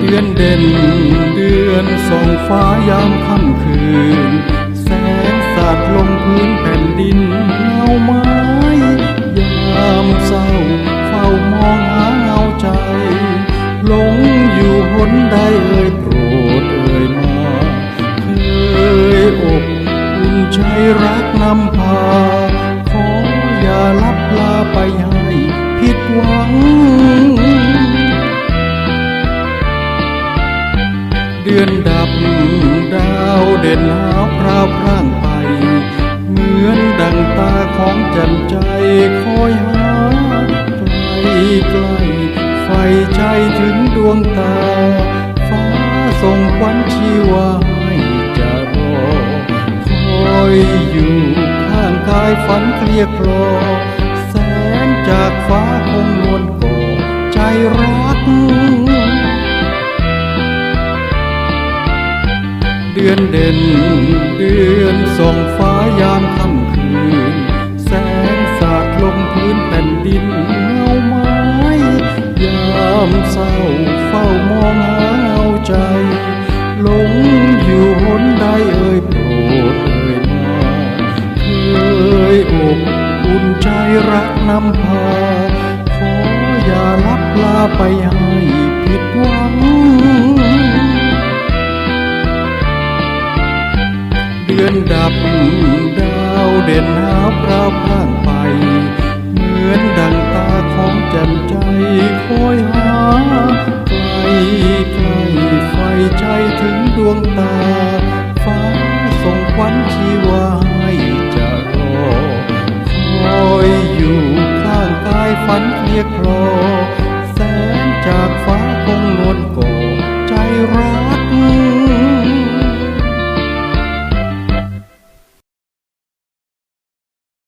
เดือนเด่นเดือนส่องฟ้ายามค่ำคืน แสงสาดลงพื้นแผ่นดินเงาไม้ยามเศร้าเฝ้ามองหาเงาใจหลงอยู่หนใดเอ่ยโปรดเอ่ยมาเคยอกอุ่นใจรักนำพา ขออย่าลับลาไปให้ผิดหวังาวเด่นหาวพราวพร่างไป เหมือนดังตาของจันใจคอยหาไกลไกลไฟใจถึงดวงตา ฟ้าส่งควันชีวาให้จะรอ คอยอยู่ข้างกายฝันเคลียคลอแสงจากฟ้าคงนวลก่อใจรัก ดือนเด่น เดือนส่องฟ้ายามค่ำคืน แสงสาดลงพื้นแผ่นดินเงาไม้ยามเศร้าเฝ้ามองหาเงาใจหลงอยู่หนใดเอ่ยโปรดเอ่ยมาเคยอกอุ่นใจรักนำพา ขออย่าลับลาไปให้ผิดหวัง ดับดาวเด่นหาพราวพร่างไป เหมือนดังตาของแจ่มใจคอยหาไกลไกลไฟใจถึงดวงตา ฟ้าส่งควันชีวาให้จะรอคอยอยู่ข้างกายฝันเคลียคลอ